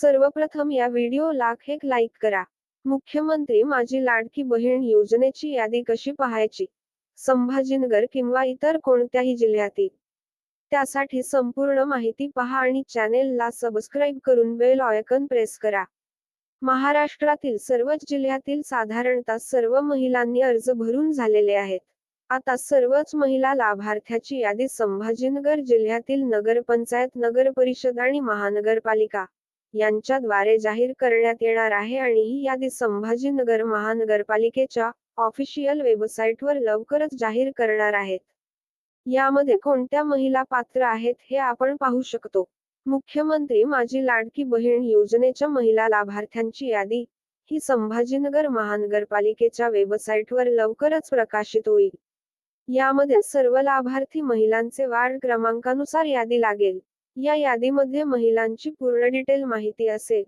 सर्वप्रथम या व्हिडिओ लाख एक लाईक करा. मुख्यमंत्री माझी लाडकी बहीण योजनेची यादी कशी पाहायची? संभाजीनगर किंवा इतर कोणत्याही जिल्ह्यातील. त्यासाठी संपूर्ण माहिती पहा आणि चॅनेलला सबस्क्राईब करून बेल ऑयकन प्रेस करा. महाराष्ट्रातील सर्वच जिल्ह्यातील साधारणतः सर्व महिलांनी अर्ज भरून झालेले आहेत. आता सर्वच महिला लाभार्थ्याची यादी संभाजीनगर जिल्ह्यातील नगरपंचायत नगरपरिषद आणि महानगरपालिका. यांच्याद्वारे जाहीर करण्यात येणार आहे आणि ही यादी संभाजीनगर महानगरपालिकेच्या ऑफिशियल वेबसाईटवर लवकरच जाहीर करणार आहेत. यामध्ये कोणत्या महिला पात्र आहेत हे आपण पाहू शकतो. मुख्यमंत्री माझी लाडकी बहीण योजनेच्या महिला लाभार्थ्यांची यादी ही संभाजीनगर महानगरपालिकेच्या वेबसाईटवर लवकरच प्रकाशित होईल. यामध्ये सर्व लाभार्थी महिलांचे वार्ड क्रमांकानुसार यादी लागेल. या यादीमध्ये महिलांची पूर्ण डिटेल माहिती असेल.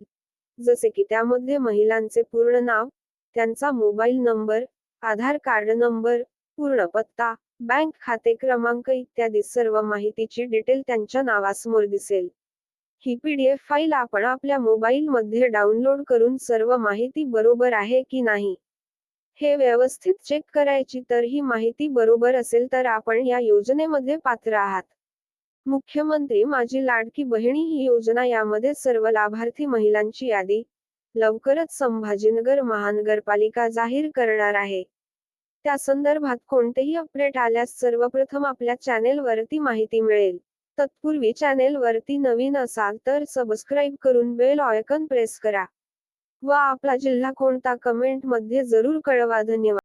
जसे की त्यामध्ये महिलांचे पूर्ण नाव त्यांचा mobile number Aadhaar card number पूर्ण पत्ता बँक खाते क्रमांक इत्यादी सर्व माहितीची डिटेल त्यांच्या नावासमोर दिसेल. ही पीडीएफ फाईल आपण आपल्या मोबाईल मध्ये डाउनलोड करून सर्व माहिती बरोबर आहे की नाही? हे व्यवस्थित चेक करायची तर ही माहिती बरोबर असेल तर आपण या योजनेमध्ये पात्र आहात. मुख्यमंत्री माझी लाडकी बहिणी ही योजना यामध्ये सर्व लाभार्थी महिलांची यादी लवकरच संभाजीनगर महानगरपालिका जाहीर करणार आहे. त्या संदर्भात कोणतेही अपडेट आल्यास सर्वप्रथम आपल्या चॅनेलवरती माहिती मिळेल. तत्पूर्वी चॅनेल वरती नवीन असाल तर सबस्क्राईब करून बेल ऑयकन प्रेस करा. व आपला जिल्हा कोणता कमेंटमध्ये जरूर कळवा. धन्यवाद.